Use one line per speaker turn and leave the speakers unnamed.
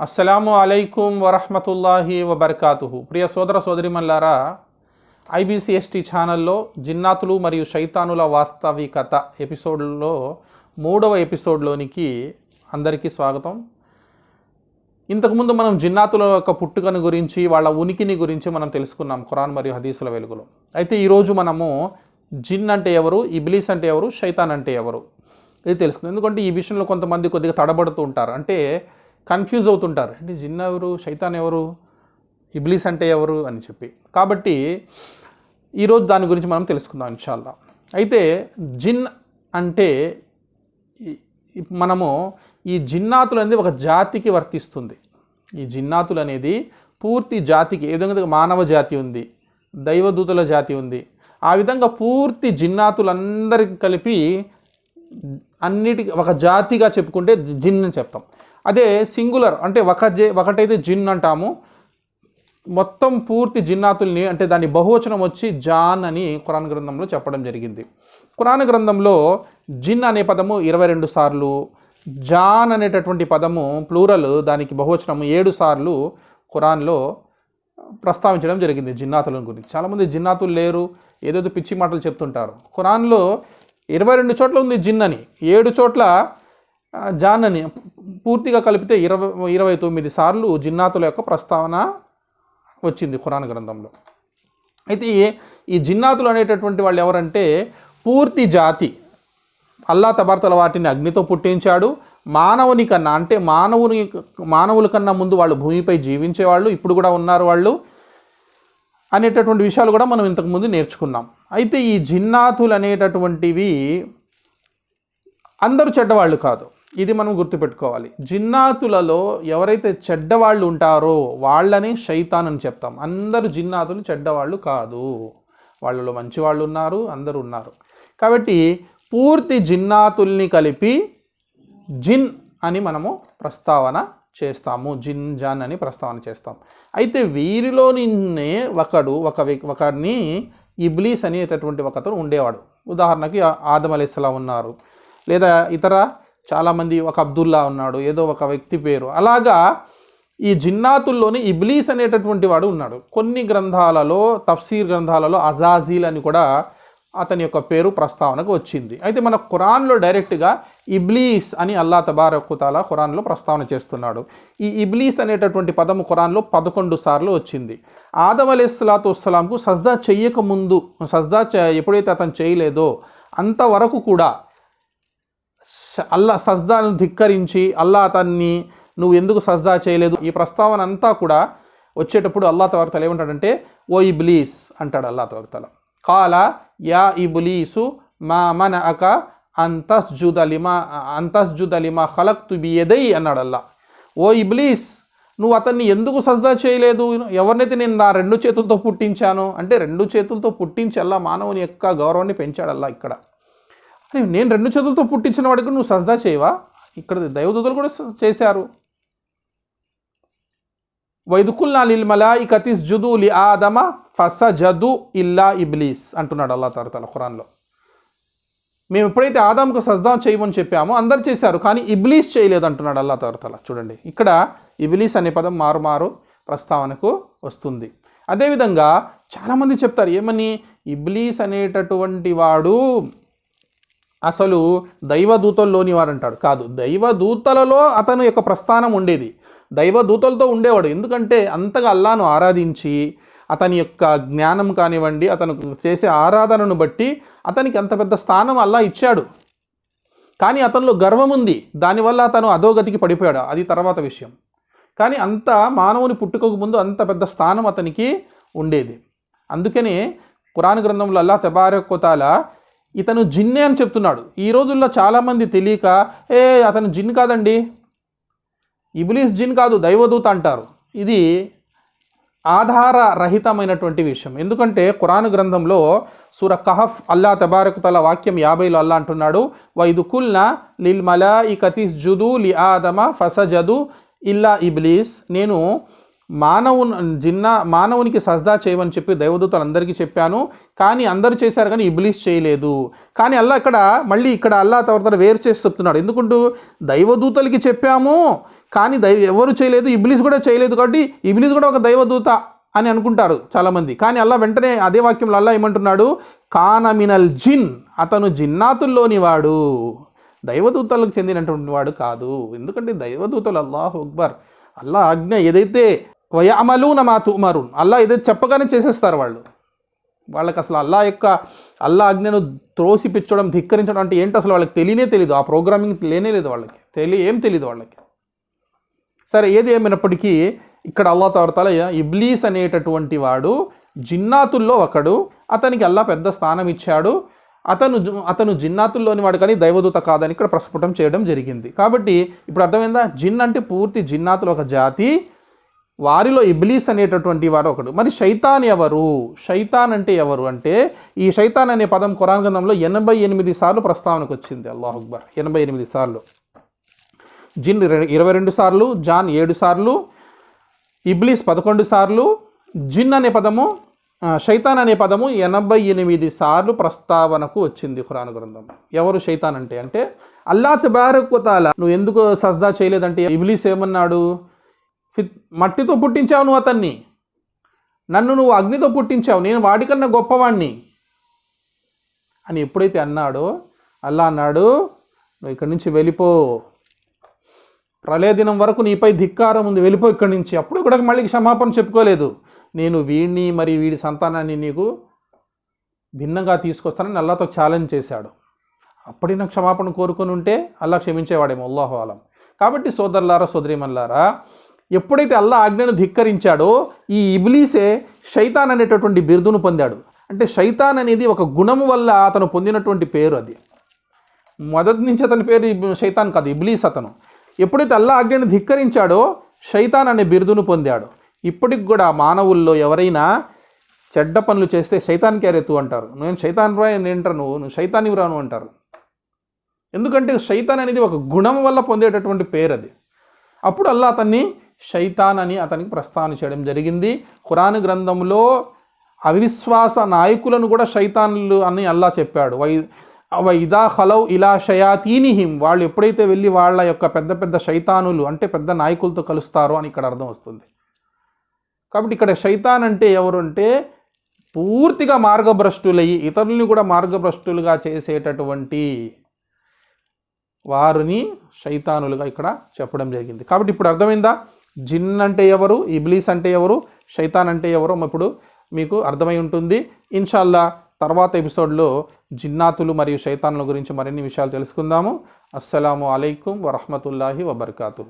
అస్సలాము అలైకుం వరహమతుల్లాహి వబర్కాతుహు. ప్రియ సోదర సోదరిమల్లారా ఐబీసీఎస్టీ ఛానల్లో జిన్నాతులు మరియు శైతానుల వాస్తవికత ఎపిసోడ్లో మూడవ ఎపిసోడ్లోనికి అందరికీ స్వాగతం. ఇంతకుముందు మనం జిన్నాతుల యొక్క పుట్టుకను గురించి వాళ్ళ ఉనికిని గురించి మనం తెలుసుకున్నాం ఖురాన్ మరియు హదీసుల వెలుగులో. అయితే ఈరోజు మనము జిన్ అంటే ఎవరు ఇబ్లీస్ అంటే ఎవరు శైతాన్ అంటే ఎవరు? ఇది తెలుసుకుందాం. ఎందుకంటే ఈ విషయంలో కొంతమంది కొద్దిగా తడబడుతూ ఉంటారు. అంటే కన్ఫ్యూజ్ అవుతుంటారు. అంటే జిన్ ఎవరు? శైతాన్ ఎవరు? ఇబ్లీస్ అంటే ఎవరు? అని చెప్పి. కాబట్టి ఈరోజు దాని గురించి మనం తెలుసుకుందాం ఇన్షాల్లా. అయితే జిన్ అంటే మనము ఈ జిన్నాతులు అనేది ఒక జాతికి వర్తిస్తుంది. ఈ జిన్నాతులు అనేది పూర్తి జాతికి ఏ విధంగా మానవ జాతి ఉంది దైవదూతల జాతి ఉంది. ఆ విధంగా పూర్తి జిన్నాతులందరికి కలిపి అన్నిటికి ఒక జాతిగా చెప్పుకుంటే జిన్ అని చెప్తాం. అదే సింగులర్ అంటే ఒక జే ఒకటైతే జిన్ అంటాము. మొత్తం పూర్తి జిన్నాతుల్ని అంటే దాని బహువచనం వచ్చి జాన్ అని ఖురాన్ గ్రంథంలో చెప్పడం జరిగింది. ఖురాన్ గ్రంథంలో జిన్ అనే పదము ఇరవై రెండు సార్లు జాన్ అనేటటువంటి పదము ప్లూరల్ దానికి బహువచనము ఏడు సార్లు ఖురాన్లో ప్రస్తావించడం జరిగింది జిన్నాతుల గురించి. చాలామంది జిన్నాతులు లేరు ఏదేదో పిచ్చి మాటలు చెప్తుంటారు. ఖురాన్లో ఇరవై రెండు చోట్ల ఉంది జిన్ అని ఏడు చోట్ల జాన్ అని. పూర్తిగా కలిపితే ఇరవై ఇరవై తొమ్మిది సార్లు జిన్నాతుల యొక్క ప్రస్తావన వచ్చింది ఖురాన్ గ్రంథంలో. అయితే ఈ- జిన్నాతులు అనేటటువంటి వాళ్ళు ఎవరంటే పూర్తి జాతి. అల్లా తబార్తల వాటిని అగ్నితో పుట్టించాడు. మానవుని కన్నా అంటే మానవుని మానవుల కన్నా ముందు వాళ్ళు భూమిపై జీవించేవాళ్ళు ఇప్పుడు కూడా ఉన్నారు వాళ్ళు అనేటటువంటి విషయాలు కూడా మనం ఇంతకుముందు నేర్చుకున్నాం. అయితే ఈ జిన్నాతులు అనేటటువంటివి అందరూ చెడ్డవాళ్ళు కాదు. ఇది మనం గుర్తుపెట్టుకోవాలి. జిన్నాతులలో ఎవరైతే చెడ్డవాళ్ళు ఉంటారో వాళ్ళని శైతాన్ అని చెప్తాం. అందరూ జిన్నాతులు చెడ్డవాళ్ళు కాదు. వాళ్ళలో మంచి వాళ్ళు ఉన్నారు అందరూ ఉన్నారు. కాబట్టి పూర్తి జిన్నాతుల్ని కలిపి జిన్ అని మనము ప్రస్తావన చేస్తాము. జిన్ జాన్ అని ప్రస్తావన చేస్తాం. అయితే వీరిలో నిన్నే ఒకడు ఒక ఒకరిని ఒకడిని ఇబ్లీస్ అనేటటువంటి ఒకతను ఉండేవాడు. ఉదాహరణకి ఆ- ఆదం అలీస్లాం ఉన్నారు. లేదా ఇతర చాలామంది ఒక అబ్దుల్లా ఉన్నాడు ఏదో ఒక వ్యక్తి పేరు. అలాగా ఈ జిన్నాతుల్లోని ఇబ్లీస్ అనేటటువంటి వాడు ఉన్నాడు. కొన్ని గ్రంథాలలో తఫ్సీర్ గ్రంథాలలో అజాజీల్ అని కూడా అతని యొక్క పేరు ప్రస్తావనకు వచ్చింది. అయితే మన ఖురాన్లో డైరెక్ట్గా ఇబ్లీస్ అని అల్లా తబారకుతాల ఖురాన్లో ప్రస్తావన చేస్తున్నాడు. ఈ ఇబ్లీస్ అనేటటువంటి పదము ఖురాన్లో పదకొండు సార్లు వచ్చింది. ఆదం అలీస్లాతు వస్సలాంకు సజ్దా చెయ్యక ముందు సజ్దా చే- ఎప్పుడైతే అతను చేయలేదో అంతవరకు కూడా అల్లా సజ్దాను ధిక్కరించి అల్లా అతన్ని నువ్వు ఎందుకు సజ్దా చేయలేదు? ఈ ప్రస్తావన అంతా కూడా వచ్చేటప్పుడు అల్లా తవర్తల ఏమంటాడంటే ఓ ఇబ్లీస్ అంటాడు అల్లా తవర్తల కాల యా ఇబ్లీసు మా మన అక అంతస్జుద లిమా అంతస్జుద లిమా ఖలక్ తు అన్నాడు అల్లా. ఓ ఇబ్లీస్ నువ్వు అతన్ని ఎందుకు సజ్దా చేయలేదు? ఎవరినైతే నేను నా రెండు చేతులతో పుట్టించాను అంటే రెండు చేతులతో పుట్టించి అల్లా మానవుని యొక్క గౌరవాన్ని పెంచాడు అల్లా ఇక్కడ. అరే నేను రెండు చేతులతో పుట్టించిన వాడికి నువ్వు సజ్దా చేయవా? ఇక్కడ దైవదూతలు కూడా చేశారు. వైదుకుల్నా లిల్ మలాయికతి జుదు లి ఆదమ ఫస జదు ఇల్లా ఇబ్లీస్ అంటున్నాడు అల్లా తరతల ఖురాన్లో. మేము ఎప్పుడైతే ఆదాంకు సజ్దా చేయమని చెప్పామో అందరు చేశారు కానీ ఇబ్లీస్ చేయలేదు అంటున్నాడు అల్లా తరతల చూడండి ఇక్కడ ఇబ్లీస్ అనే పదం మారుమారు ప్రస్తావనకు వస్తుంది. అదేవిధంగా చాలామంది చెప్తారు ఏమని? ఇబ్లీస్ అనేటటువంటి వాడు అసలు దైవదూతల్లోని వారు అంటాడు కాదు దైవదూతలలో అతను యొక్క ప్రస్థానం ఉండేది. దైవదూతలతో ఉండేవాడు. ఎందుకంటే అంతగా అల్లాను ఆరాధించి అతని యొక్క జ్ఞానం కానివ్వండి అతను చేసే ఆరాధనను బట్టి అతనికి అంత పెద్ద స్థానం అల్లా ఇచ్చాడు. కానీ అతనిలో గర్వం ఉంది. దానివల్ల అతను అధోగతికి పడిపోయాడు. అది తర్వాత విషయం. కానీ అంత మానవుని పుట్టుకకు ముందు అంత పెద్ద స్థానం అతనికి ఉండేది. అందుకనే పురాణ గ్రంథంలో అల్లా తెబారకోతాల ఇతను జిన్నే అని చెప్తున్నాడు. ఈ రోజుల్లో చాలామంది తెలియక ఏ అతను జిన్ కాదండి. ఇబులీస్ జిన్ కాదు దైవదూత అంటారు. ఇది ఆధార రహితమైనటువంటి విషయం. ఎందుకంటే ఖురాన్ గ్రంథంలో సూర కహఫ్ అల్లా తబారకుతల వాక్యం యాభైలో అల్లా అంటున్నాడు వైదుకుల్న లిల్ మలా ఇకతి జుదు లి ఆదమ ఫసజదు ఇల్లా ఇబ్లీస్. నేను మానవు జిన్న మానవునికి సజ్దా చేయమని చెప్పి దైవదూతలు అందరికీ చెప్పాను. కానీ అందరూ చేశారు కానీ ఇబ్లీస్ చేయలేదు. కానీ అల్లా ఇక్కడ మళ్ళీ ఇక్కడ అల్లా తర్వాత వేరు చేసి చెప్తున్నాడు. ఎందుకంటూ? దైవదూతలకి చెప్పాము. కానీ దైవ ఎవరు చేయలేదు? ఇబ్లీస్ కూడా చేయలేదు కాబట్టి ఇబ్లీస్ కూడా ఒక దైవదూత అని అనుకుంటారు చాలామంది. కానీ అల్లా వెంటనే అదే వాక్యంలో అల్లా ఏమంటున్నాడు? కానమినల్ జిన్ అతను జిన్నాతుల్లోని వాడు. దైవదూతలకు చెందినటువంటి వాడు కాదు. ఎందుకంటే దైవదూతలు అల్లాహ్ అక్బర్. అల్లా ఆజ్ఞ ఏదైతే వయామలు మా మరున్ అల్లా ఏదో చెప్పగానే చేసేస్తారు వాళ్ళు. వాళ్ళకి అసలు అల్లా యొక్క అల్లా ఆజ్ఞను త్రోసిపించడం ధిక్కరించడం అంటే ఏంటి అసలు వాళ్ళకి తెలియనే తెలియదు ఆ ప్రోగ్రామింగ్ లేనే లేదు వాళ్ళకి. తెలియ ఏం తెలియదు వాళ్ళకి. సరే ఏది ఏమైనప్పటికీ ఇక్కడ అల్లా తవరతాల ఇబ్లీస్ అనేటటువంటి వాడు జిన్నాతుల్లో ఒకడు. అతనికి అల్లా పెద్ద స్థానం ఇచ్చాడు. అతను అతను జిన్నాతుల్లోని వాడు కానీ దైవదూత కాదని ఇక్కడ ప్రస్ఫుటం చేయడం జరిగింది. కాబట్టి ఇప్పుడు అర్థమైందా? జిన్ అంటే పూర్తి జిన్నాతులు ఒక జాతి. వారిలో ఇబ్లీస్ అనేటటువంటి వాడు ఒకడు. మరి శైతాన్ ఎవరు? శైతాన్ అంటే ఎవరు? అంటే ఈ శైతాన్ అనే పదం ఖురాన్ గ్రంథంలో ఎనభై ఎనిమిది సార్లు ప్రస్తావనకు వచ్చింది. అల్లాహ్ అక్బర్. ఎనభై ఎనిమిది సార్లు. జిన్ ఇర- ఇరవై రెండు సార్లు జాన్ ఏడు సార్లు ఇబ్లీస్ పదకొండు సార్లు జిన్ అనే పదము షైతాన్ శైతాన్ అనే పదము ఎనభై ఎనిమిది సార్లు ప్రస్తావనకు వచ్చింది ఖురాన్ గ్రంథం. ఎవరు శైతాన్ అంటే? అంటే అల్లా తబారకుతాల నువ్వు ఎందుకు సజ్దా చేయలేదంటే ఇబ్లీస్ ఏమన్నాడు? మట్టితో పుట్టించావు నువ్వు అతన్ని. నన్ను నువ్వు అగ్నితో పుట్టించావు. నేను వాడికన్నా గొప్పవాణ్ణి. అని ఎప్పుడైతే అన్నాడో అల్లా అన్నాడు నువ్వు ఇక్కడి నుంచి వెళ్ళిపో. ప్రళయ దినం వరకు నీపై ధిక్కారం ఉంది. వెళ్ళిపో ఇక్కడి నుంచి. అప్పుడు కూడా మళ్ళీ క్షమాపణ చెప్పుకోలేదు. నేను వీడిని మరి వీడి సంతానాన్ని నీకు భిన్నంగా తీసుకొస్తానని అల్లాతో ఛాలెంజ్ చేశాడు. అప్పుడైనా క్షమాపణ కోరుకొని ఉంటే అల్లా క్షమించేవాడేమో. అల్లాహు ఆలం కాబట్టి సోదరులారా సోదరిమల్లారా ఎప్పుడైతే అల్లా ఆజ్ఞను ధిక్కరించాడో ఈ ఇబ్లీసే శైతాన్ అనేటటువంటి బిరుదును పొందాడు. అంటే శైతాన్ అనేది ఒక గుణము వల్ల అతను పొందినటువంటి పేరు అది. మొదటి నుంచి అతని పేరు శైతాన్ కాదు ఇబ్లీస్ అతను. ఎప్పుడైతే అల్లా ఆజ్ఞను ధిక్కరించాడో శైతాన్ అనే బిరుదును పొందాడు. ఇప్పటికి కూడా మానవుల్లో ఎవరైనా చెడ్డ పనులు చేస్తే శైతాన్ క్యారెత్తు అంటారు. నేను శైతాన్ రా ఏంటారు నువ్వు? నువ్వు శైతాన్ రాను అంటారు. ఎందుకంటే శైతాన్ అనేది ఒక గుణం వల్ల పొందేటటువంటి పేరు అది. అప్పుడు అల్లా అతన్ని షైతాన్ అని అతనికి ప్రస్తావన చేయడం జరిగింది. ఖురాన్ గ్రంథంలో అవిశ్వాస నాయకులను కూడా శైతాన్లు అని అల్లా చెప్పాడు. వై వై ఇదా హలౌ ఇలా షయాతీనిహిం వాళ్ళు ఎప్పుడైతే వెళ్ళి వాళ్ళ యొక్క పెద్ద పెద్ద శైతానులు అంటే పెద్ద నాయకులతో కలుస్తారో అని ఇక్కడ అర్థం వస్తుంది. కాబట్టి ఇక్కడ శైతాన్ అంటే ఎవరు అంటే పూర్తిగా మార్గభ్రష్టులయ్యి ఇతరుల్ని కూడా మార్గభ్రష్టులుగా చేసేటటువంటి వారిని శైతానులుగా ఇక్కడ చెప్పడం జరిగింది. కాబట్టి ఇప్పుడు అర్థమైందా? జిన్ అంటే ఎవరు? ఇబ్లీస్ అంటే ఎవరు? శైతాన్ అంటే ఎవరో ఇప్పుడు మీకు అర్థమై ఉంటుంది. ఇన్షాల్లా తర్వాత ఎపిసోడ్లో జిన్నాతులు మరియు షైతాన్ల గురించి మరిన్ని విషయాలు తెలుసుకుందాము. అస్సలాము అలైకుం వరహమతుల్లాహి వబర్కాతు